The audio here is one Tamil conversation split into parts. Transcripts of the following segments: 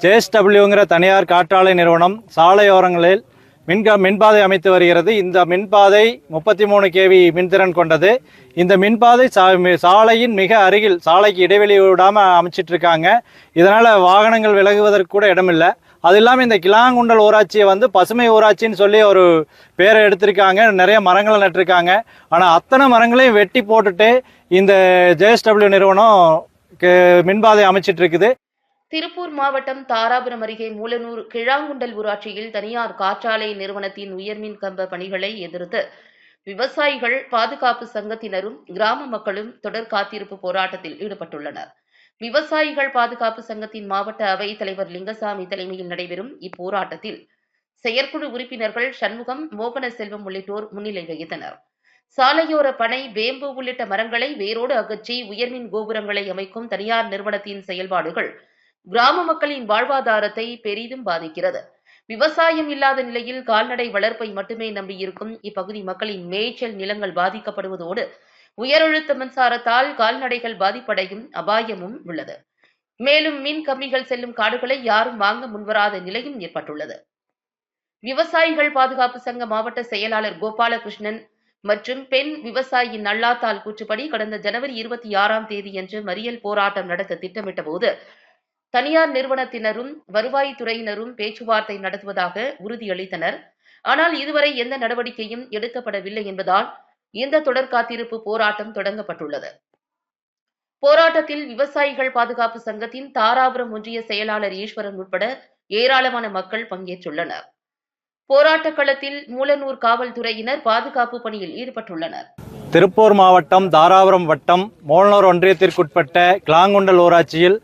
ஜேஎஸ்டபிள்யூங்கிற தனியார் காற்றாலை நிறுவனம் சாலையோரங்களில் மின்க மின்பாதை அமைத்து வருகிறது. இந்த மின்பாதை முப்பத்தி மூணு கேவி மின்திறன் கொண்டது. இந்த மின்பாதை சா மி- சாலையின் மிக அருகில் சாலைக்கு இடைவெளி விடாமல் அமைச்சிட்டு இருக்காங்க இதனால் வாகனங்கள் விலகுவதற்கு கூட இடமில்லை. அது இல்லாமல் இந்த கிளாங்குண்டல் ஊராட்சியை வந்து பசுமை ஊராட்சின்னு சொல்லி ஒரு பேரை எடுத்திருக்காங்க. நிறைய மரங்களை நட்டிருக்காங்க. ஆனால் அத்தனை மரங்களையும் வெட்டி போட்டுட்டு இந்த ஜேஎஸ்டபிள்யூ நிறுவனம் மின்பாதை அமைச்சிட்டு இருக்குது திருப்பூர் மாவட்டம் தாராபுரம் அருகே மூலனூர் கிழாங்குண்டல் ஊராட்சியில் தனியார் காற்றாலை நிறுவனத்தின் உயர்மின் கம்ப பணிகளை எதிர்த்து விவசாயிகள் பாதுகாப்பு சங்கத்தினரும் கிராம மக்களும் தொடர் காத்திருப்பு போராட்டத்தில் ஈடுபட்டுள்ளனர். விவசாயிகள் பாதுகாப்பு சங்கத்தின் மாவட்ட அவைத் தலைவர் லிங்கசாமி தலைமையில் நடைபெறும் இப்போராட்டத்தில் செயற்குழு உறுப்பினர்கள் சண்முகம் மோகன செல்வம் உள்ளிட்டோர் முன்னிலை வகித்தனர். சாலையோர பனை வேம்பு உள்ளிட்ட மரங்களை வேரோடு அகற்றி உயர்மின் கோபுரங்களை அமைக்கும் தனியார் நிறுவனத்தின் செயல்பாடுகள் கிராம மக்களின் வாழ்வாதாரத்தை பெரிதும் பாதிக்கிறது. விவசாயம் இல்லாத நிலையில் கால்நடை வளர்ப்பை மட்டுமே நம்பியிருக்கும் இப்பகுதி மக்களின் மேய்ச்சல் நிலங்கள் பாதிக்கப்படுவதோடு உயரழுத்த மின்சாரத்தால் கால்நடைகள் பாதிப்படையும் அபாயமும் உள்ளது. மேலும் மின் கம்பிகள் செல்லும் காடுகளை யாரும் வாங்க முன்வராத நிலையும் ஏற்பட்டுள்ளது. விவசாயிகள் பாதுகாப்பு சங்க மாவட்ட செயலாளர் கோபாலகிருஷ்ணன் மற்றும் பெண் விவசாயி நல்லாத்தால் கூற்றுப்படி கடந்த ஜனவரி இருபத்தி ஆறாம் தேதியன்று மறியல் போராட்டம் நடத்த திட்டமிட்ட போது தனியார் நிறுவனத்தினரும் வருவாய்த்துறையினரும் பேச்சுவார்த்தை நடத்துவதாக உறுதியளித்தனர். ஆனால் இதுவரை எந்த நடவடிக்கையும் எடுக்கப்படவில்லை என்பதால் இந்த தொடர் காத்திருப்பு போராட்டம் தொடங்கப்பட்டுள்ளது. போராட்டத்தில் விவசாயிகள் பாதுகாப்பு சங்கத்தின் தாராபுரம் ஒன்றிய செயலாளர் ஈஸ்வரன் உட்பட ஏராளமான மக்கள் பங்கேற்றுள்ளனர். போராட்ட களத்தில் மூலனூர் காவல்துறையினர் பாதுகாப்பு பணியில் ஈடுபட்டுள்ளனர். திருப்பூர் மாவட்டம் தாராபுரம் வட்டம் மோல்னூர் ஒன்றியத்திற்குட்பட்ட கிளாங்குண்டல் ஊராட்சியில்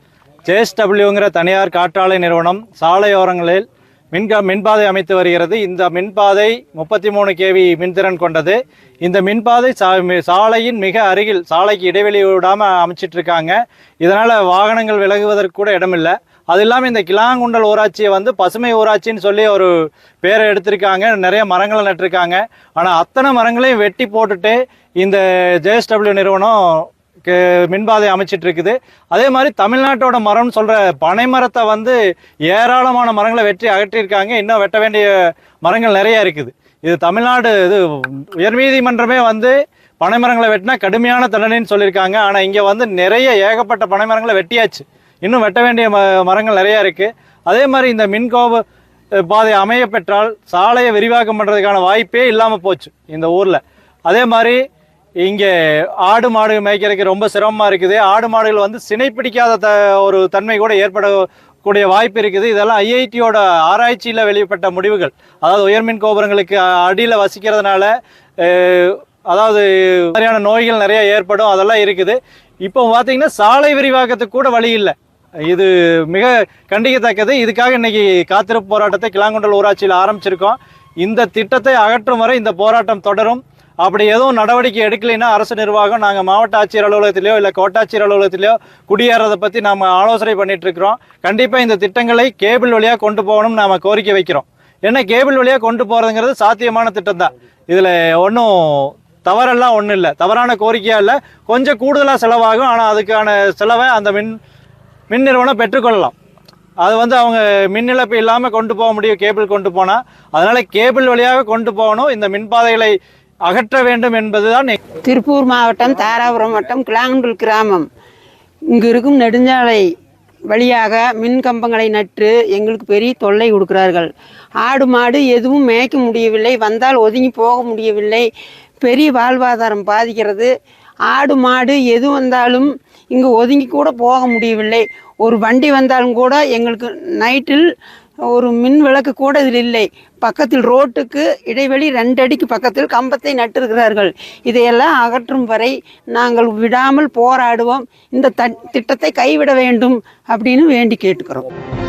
ஜேஎஸ்டபிள்யூங்கிற தனியார் காற்றாலை நிறுவனம் சாலையோரங்களில் மின்க மின்பாதை அமைத்து வருகிறது. இந்த மின்பாதை முப்பத்தி மூணு கேவி மின்திறன் கொண்டது. இந்த மின்பாதை சா மி- சாலையின் மிக அருகில் சாலைக்கு இடைவெளி விடாமல் அமைச்சிட்டு இருக்காங்க இதனால் வாகனங்கள் விலகுவதற்கு கூட இடமில்லை. அது இல்லாமல் இந்த கிளாங்குண்டல் ஊராட்சியை வந்து பசுமை ஊராட்சின்னு சொல்லி ஒரு பேரை எடுத்திருக்காங்க. நிறைய மரங்களை நட்டிருக்காங்க. ஆனால் அத்தனை மரங்களையும் வெட்டி போட்டுட்டு இந்த ஜேஎஸ்டபிள்யூ நிறுவனம் மின்பாதை அமைச்சிட்டு இருக்குது அதே மாதிரி தமிழ்நாட்டோட மரம்னு சொல்கிற பனை மரத்தை வந்து ஏராளமான மரங்களை வெட்டி அகற்றியிருக்காங்க. இன்னும் வெட்ட வேண்டிய மரங்கள் நிறைய இருக்குது. இது தமிழ்நாடு இது உயர்நீதிமன்றமே வந்து பனை மரங்களை வெட்டினா கடுமையான தண்டனைன்னு சொல்லியிருக்காங்க. ஆனால் இங்கே வந்து நிறைய ஏகப்பட்ட பனை மரங்களை வெட்டியாச்சு. இன்னும் வெட்ட வேண்டிய ம மரங்கள் நிறையா இருக்குது அதே மாதிரி இந்த மின்கோப பாதை அமைய பெற்றால் சாலையை விரிவாக்கம் பண்ணுறதுக்கான வாய்ப்பே இல்லாமல் போச்சு இந்த ஊரில். அதே மாதிரி இங்கே ஆடு மாடு மேய்க்கிறதுக்கு ரொம்ப சிரமமாக இருக்குது. ஆடு மாடுகள் வந்து சினை பிடிக்காத த ஒரு தன்மை கூட ஏற்படக்கூடிய வாய்ப்பு இருக்குது. இதெல்லாம் ஐஐடியோட ஆராய்ச்சியில் வெளிப்பட்ட முடிவுகள். அதாவது உயர்மின் கோபுரங்களுக்கு அடியில் வசிக்கிறதுனால அதாவது மாதிரியான நோய்கள் நிறைய ஏற்படும். அதெல்லாம் இருக்குது. இப்போ பார்த்தீங்கன்னா சாலை விரிவாக்கத்துக்கு கூட வழி இல்லை. இது மிக கண்டிக்கத்தக்கது. இதுக்காக இன்னைக்கு காத்திருப்பு போராட்டத்தை கிளாங்குண்டல் ஊராட்சியில் ஆரம்பிச்சிருக்கோம். இந்த திட்டத்தை அகற்றும் வரை இந்த போராட்டம் தொடரும். அப்படி எதுவும் நடவடிக்கை எடுக்கலைன்னா அரசு நிர்வாகம் நாங்கள் மாவட்ட ஆட்சியர் அலுவலகத்திலேயோ இல்லை கோட்டாட்சியர் அலுவலகத்திலேயோ குடியேறதை பற்றி நாம் ஆலோசனை பண்ணிட்டு இருக்கிறோம். கண்டிப்பாக இந்த திட்டங்களை கேபிள் வழியாக கொண்டு போகணும்னு நாம் கோரிக்கை வைக்கிறோம். ஏன்னா கேபிள் வழியாக கொண்டு போகிறதுங்கிறது சாத்தியமான திட்டம் தான். இதில் ஒன்றும் தவறெல்லாம் ஒன்றும் இல்லை. தவறான கோரிக்கையாக இல்லை. கொஞ்சம் கூடுதலாக செலவாகும். ஆனால் அதுக்கான செலவை அந்த மின் மின் நிறுவனம் பெற்றுக்கொள்ளலாம். அது வந்து அவங்க மின் இழப்பு இல்லாமல் கொண்டு போக முடியும். கேபிள் கொண்டு போனால் அதனால் கேபிள் வழியாக கொண்டு போகணும். இந்த மின்பாதைகளை அகற்ற வேண்டும் என்பதுதான் திருப்பூர் மாவட்டம் தாராபுரம் வட்டம் கிளாங்குல் கிராமம். இங்கு இருக்கும் நெடுஞ்சாலை வழியாக மின் கம்பங்களை நட்டு எங்களுக்கு பெரிய தொல்லை கொடுக்கிறார்கள். ஆடு மாடு எதுவும் மேய்க்க முடியவில்லை வந்தால் ஒதுங்கி போக முடியவில்லை. பெரிய வாழ்வாதாரம் பாதிக்கிறது. ஆடு மாடு எது வந்தாலும் இங்கு ஒதுங்கி கூட போக முடியவில்லை. ஒரு வண்டி வந்தாலும் கூட எங்களுக்கு நைட்டில் ஒரு மின் விளக்கு கூட இதில் இல்லை. பக்கத்தில் ரோட்டுக்கு இடைவெளி ரெண்டு அடிக்கு பக்கத்தில் கம்பத்தை நட்டிருக்கிறார்கள். இதையெல்லாம் அகற்றும் வரை நாங்கள் விடாமல் போராடுவோம். இந்த தட்- திட்டத்தை கைவிட வேண்டும் அப்படின்னு வேண்டி கேட்டுக்கிறோம்.